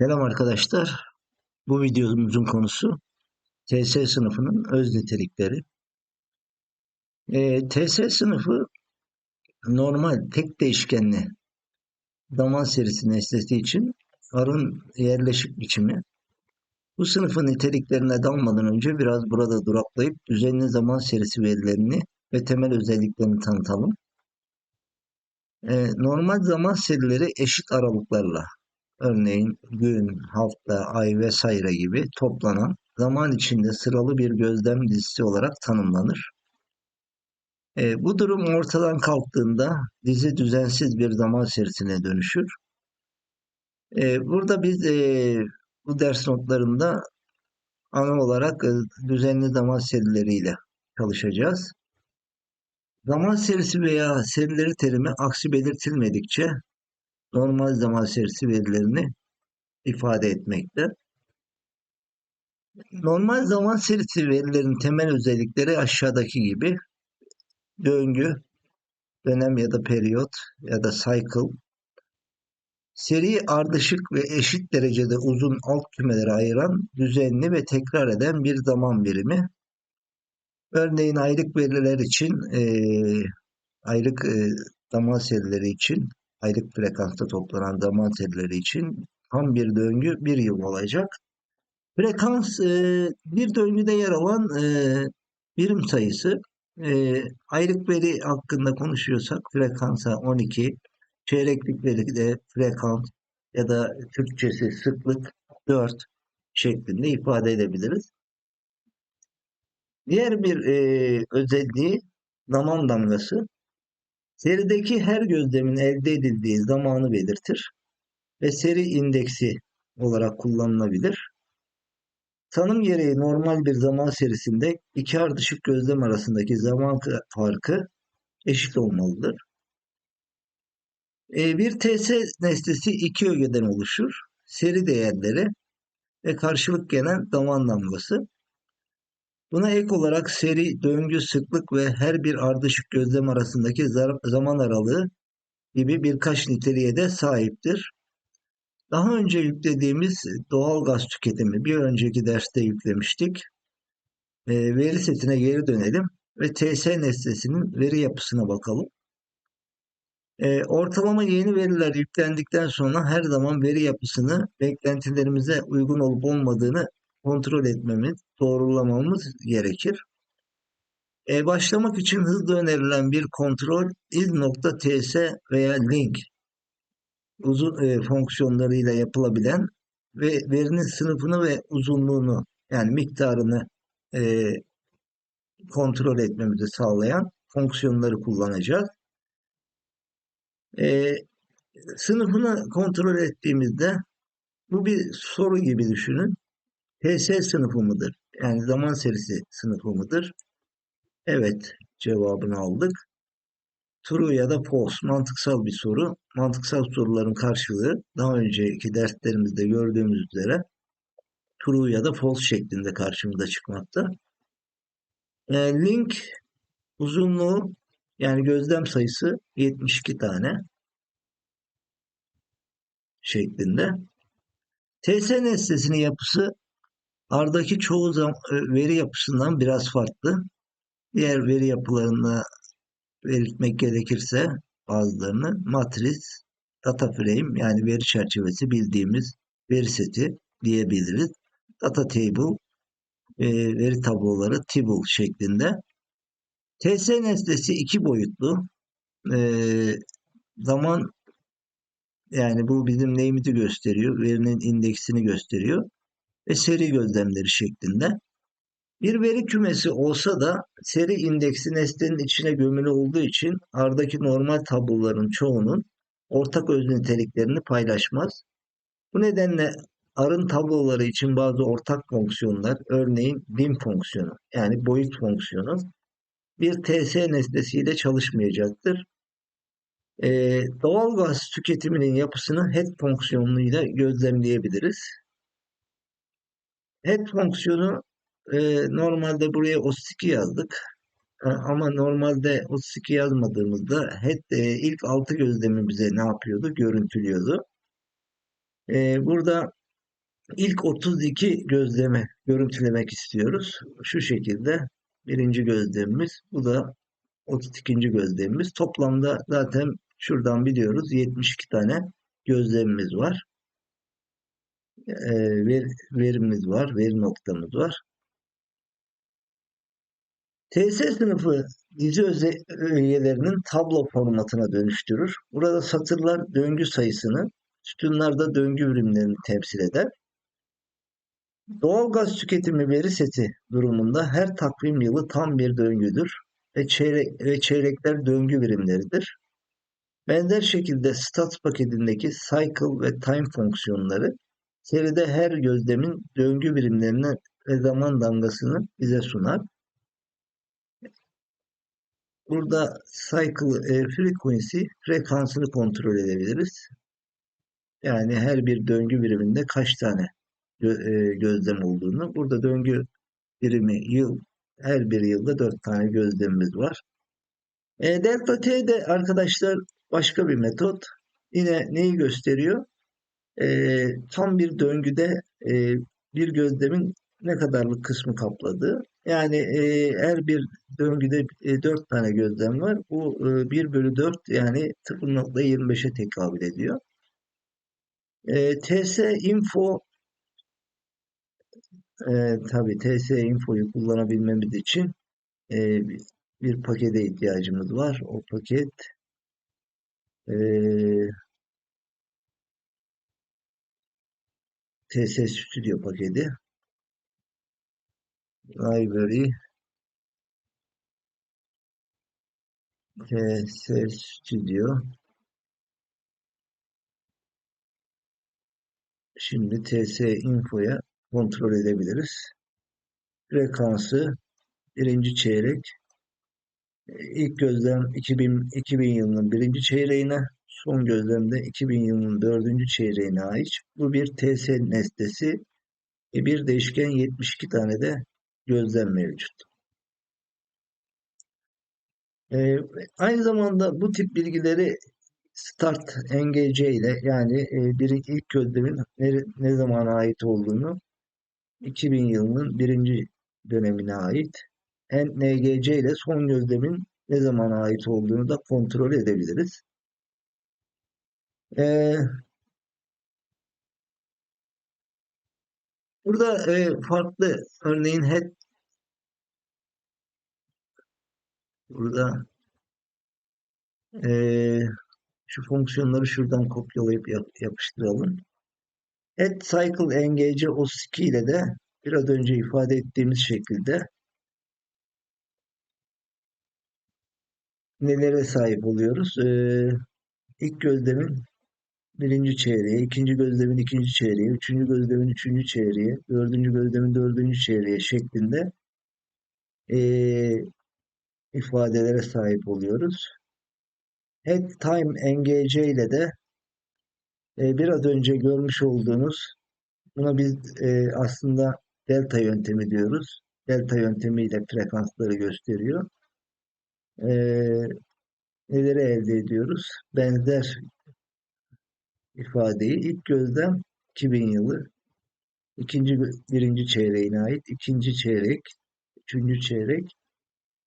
Selam arkadaşlar. Bu videomuzun konusu TS sınıfının öz nitelikleri. Ee, TS sınıfı normal tek değişkenli zaman serisi nesnesi için arın yerleşik biçimi. Bu sınıfın niteliklerine dalmadan önce biraz burada duraklayıp düzenli zaman serisi verilerini ve temel özelliklerini tanıtalım. Ee, normal zaman serileri eşit aralıklarla örneğin gün, hafta, ay vesaire gibi toplanan zaman içinde sıralı bir gözlem dizisi olarak tanımlanır. E, bu durum ortadan kalktığında dizi düzensiz bir zaman serisine dönüşür. E, burada biz e, bu ders notlarında ana olarak e, düzenli zaman serileriyle çalışacağız. Zaman serisi veya serileri terimi aksi belirtilmedikçe normal zaman serisi verilerini ifade etmekte. Normal zaman serisi verilerin temel özellikleri aşağıdaki gibi döngü, dönem ya da periyot ya da cycle, seri ardışık ve eşit derecede uzun alt kümelere ayıran düzenli ve tekrar eden bir zaman birimi. Örneğin aylık veriler için e, aylık e, zaman serileri için aylık frekansta toplanan zaman serileri için tam bir döngü bir yıl olacak. Frekans e, bir döngüde yer alan e, birim sayısı. E, aylık veri hakkında konuşuyorsak frekansa 12, çeyreklik veri de frekans ya da Türkçesi sıklık 4 şeklinde ifade edebiliriz. Diğer bir e, özelliği zaman damgası. Serideki her gözlemin elde edildiği zamanı belirtir ve seri indeksi olarak kullanılabilir. Tanım gereği normal bir zaman serisinde iki ardışık gözlem arasındaki zaman farkı eşit olmalıdır. E, bir TS nesnesi iki ögeden oluşur. Seri değerleri ve karşılık gelen zaman damgası. Buna ek olarak seri, döngü, sıklık ve her bir ardışık gözlem arasındaki zaman aralığı gibi birkaç niteliğe de sahiptir. Daha önce yüklediğimiz doğal gaz tüketimi bir önceki derste yüklemiştik. E, veri setine geri dönelim ve TS nesnesinin veri yapısına bakalım. E, ortalama yeni veriler yüklendikten sonra her zaman veri yapısını beklentilerimize uygun olup olmadığını kontrol etmemiz, doğrulamamız gerekir. E, başlamak için hızlı önerilen bir kontrol iz.ts veya link uzun e, fonksiyonlarıyla yapılabilen ve verinin sınıfını ve uzunluğunu yani miktarını e, kontrol etmemizi sağlayan fonksiyonları kullanacağız. E, sınıfını kontrol ettiğimizde bu bir soru gibi düşünün. TS sınıfı mıdır? Yani zaman serisi sınıfı mıdır? Evet cevabını aldık. True ya da false mantıksal bir soru. Mantıksal soruların karşılığı daha önceki derslerimizde gördüğümüz üzere true ya da false şeklinde karşımıza çıkmakta. E, link uzunluğu yani gözlem sayısı 72 tane şeklinde. TS nesnesinin yapısı Ardaki çoğu e, veri yapısından biraz farklı. Diğer veri yapılarına belirtmek gerekirse bazılarını matris, data frame yani veri çerçevesi bildiğimiz veri seti diyebiliriz. Data table, e, veri tabloları table şeklinde. TS nesnesi iki boyutlu. E, zaman yani bu bizim neyimizi gösteriyor, verinin indeksini gösteriyor ve seri gözlemleri şeklinde. Bir veri kümesi olsa da seri indeksi nesnenin içine gömülü olduğu için ardaki normal tabloların çoğunun ortak öz niteliklerini paylaşmaz. Bu nedenle arın tabloları için bazı ortak fonksiyonlar, örneğin bin fonksiyonu yani boyut fonksiyonu bir TS nesnesiyle çalışmayacaktır. Ee, doğal gaz tüketiminin yapısını head fonksiyonuyla gözlemleyebiliriz. Head fonksiyonu e, normalde buraya 32 yazdık. E, ama normalde 32 yazmadığımızda head e, ilk 6 gözlemi bize ne yapıyordu? Görüntülüyordu. E, burada ilk 32 gözlemi görüntülemek istiyoruz. Şu şekilde birinci gözlemimiz. Bu da 32. gözlemimiz. Toplamda zaten şuradan biliyoruz 72 tane gözlemimiz var. Ee, ver, verimiz var, veri noktamız var. TS sınıfı dizi öğelerinin tablo formatına dönüştürür. Burada satırlar döngü sayısını, sütunlarda döngü birimlerini temsil eder. Doğal gaz tüketimi veri seti durumunda her takvim yılı tam bir döngüdür ve, çeyrek, ve çeyrekler döngü birimleridir. Benzer şekilde stats paketindeki cycle ve time fonksiyonları seride her gözlemin döngü birimlerini ve zaman damgasını bize sunar. Burada cycle e, frequency frekansını kontrol edebiliriz. Yani her bir döngü biriminde kaç tane e, gözlem olduğunu. Burada döngü birimi yıl her bir yılda dört tane gözlemimiz var. E, delta T de arkadaşlar başka bir metot. Yine neyi gösteriyor? E, tam bir döngüde e, bir gözlemin ne kadarlık kısmı kapladığı. Yani e, her bir döngüde e, 4 tane gözlem var. Bu e, 1 bölü 4 yani 0.25'e tekabül ediyor. E, TS info e, tabii TS infoyu kullanabilmemiz için e, bir pakete ihtiyacımız var. O paket e, TS Studio paketi. Library. TS Studio. Şimdi TS Info'ya kontrol edebiliriz. Frekansı birinci çeyrek. İlk gözlem 2000, 2000 yılının birinci çeyreğine son gözlemde 2000 yılının dördüncü çeyreğine ait. Bu bir TS nesnesi. E, bir değişken 72 tane de gözlem mevcut. E, aynı zamanda bu tip bilgileri start NGC ile yani e, bir ilk gözlemin ne, ne zamana ait olduğunu 2000 yılının birinci dönemine ait NGC ile son gözlemin ne zamana ait olduğunu da kontrol edebiliriz. Ee, burada e, farklı örneğin head burada e, şu fonksiyonları şuradan kopyalayıp yap, yapıştıralım. Add cycle engage OS2 ile de biraz önce ifade ettiğimiz şekilde nelere sahip oluyoruz? Ee, ilk gözlemin birinci çeyreği, ikinci gözlemin ikinci çeyreği, üçüncü gözlemin üçüncü çeyreği, dördüncü gözlemin dördüncü çeyreği şeklinde e, ifadelere sahip oluyoruz. Head time engage ile de e, biraz önce görmüş olduğunuz buna biz e, aslında delta yöntemi diyoruz. Delta yöntemiyle frekansları gösteriyor. E, neleri elde ediyoruz? Benzer ifadeyi ilk gözlem 2000 yılı, ikinci birinci çeyreğine ait, ikinci çeyrek, üçüncü çeyrek,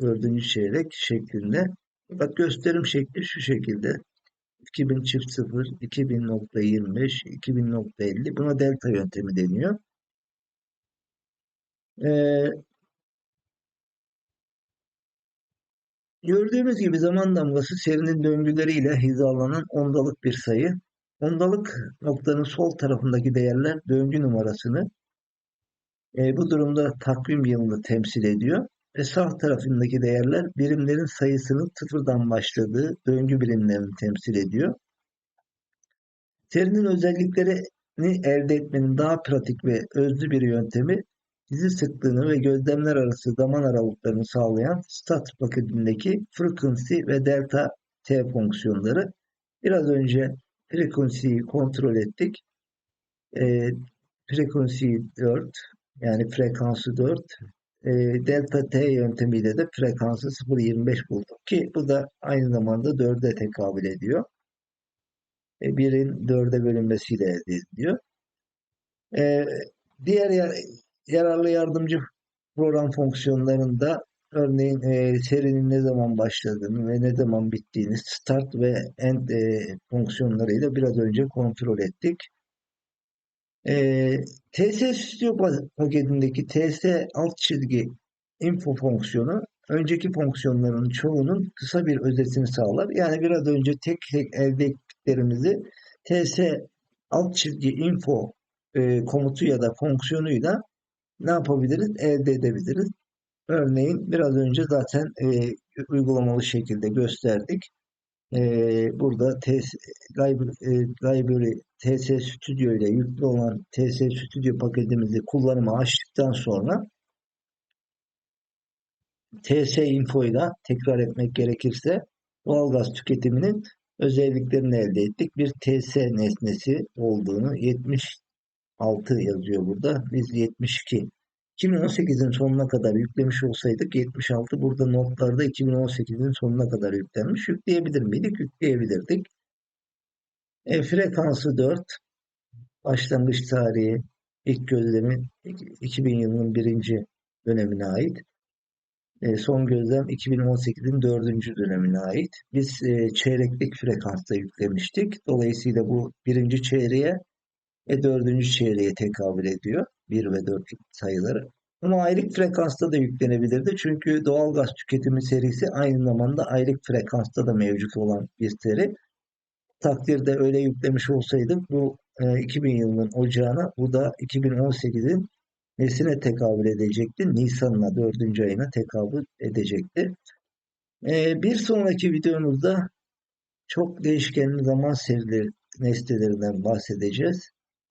dördüncü çeyrek şeklinde. Bak gösterim şekli şu şekilde. 2000 çift 0, 2000.25, 2000.50 buna delta yöntemi deniyor. Ee, gördüğümüz gibi zaman damgası serinin döngüleriyle hizalanan ondalık bir sayı. Ondalık noktanın sol tarafındaki değerler döngü numarasını e, bu durumda takvim yılını temsil ediyor ve sağ tarafındaki değerler birimlerin sayısının sıfırdan başladığı döngü birimlerini temsil ediyor. Serinin özelliklerini elde etmenin daha pratik ve özlü bir yöntemi dizi sıklığını ve gözlemler arası zaman aralıklarını sağlayan stat paketindeki frequency ve delta t fonksiyonları. Biraz önce frequency'yi kontrol ettik. E, frequency 4 yani frekansı 4 e, delta t yöntemiyle de frekansı 0.25 bulduk ki bu da aynı zamanda 4'e tekabül ediyor. E, 1'in 4'e bölünmesiyle elde ediliyor. Ee, diğer ya- yararlı yardımcı program fonksiyonlarında örneğin e, serinin ne zaman başladığını ve ne zaman bittiğini start ve end e, fonksiyonlarıyla biraz önce kontrol ettik. E, TS Studio pa- paketindeki TS alt çizgi info fonksiyonu önceki fonksiyonların çoğunun kısa bir özetini sağlar. Yani biraz önce tek tek elde ettiklerimizi TS alt çizgi info e, komutu ya da fonksiyonuyla ne yapabiliriz? Elde edebiliriz. Örneğin biraz önce zaten e, uygulamalı şekilde gösterdik. E, burada TS, e, library TS Studio ile yüklü olan TS Studio paketimizi kullanıma açtıktan sonra TS Info ile tekrar etmek gerekirse doğalgaz tüketiminin özelliklerini elde ettik. Bir TS nesnesi olduğunu 76 yazıyor burada. Biz 72 2018'in sonuna kadar yüklemiş olsaydık 76 burada notlarda 2018'in sonuna kadar yüklenmiş. Yükleyebilir miydik? Yükleyebilirdik. E, frekansı 4. Başlangıç tarihi ilk gözlemi 2000 yılının birinci dönemine ait. E, son gözlem 2018'in dördüncü dönemine ait. Biz e, çeyreklik frekansta yüklemiştik. Dolayısıyla bu birinci çeyreğe ve dördüncü çeyreğe tekabül ediyor. 1 ve 4 sayıları. Ama aylık frekansta da yüklenebilirdi. Çünkü doğalgaz tüketimi serisi aynı zamanda aylık frekansta da mevcut olan bir seri. Takdirde öyle yüklemiş olsaydık bu e, 2000 yılının ocağına bu da 2018'in nesine tekabül edecekti? Nisan'la 4. ayına tekabül edecekti. E, bir sonraki videomuzda çok değişkenli zaman serileri nesnelerinden bahsedeceğiz.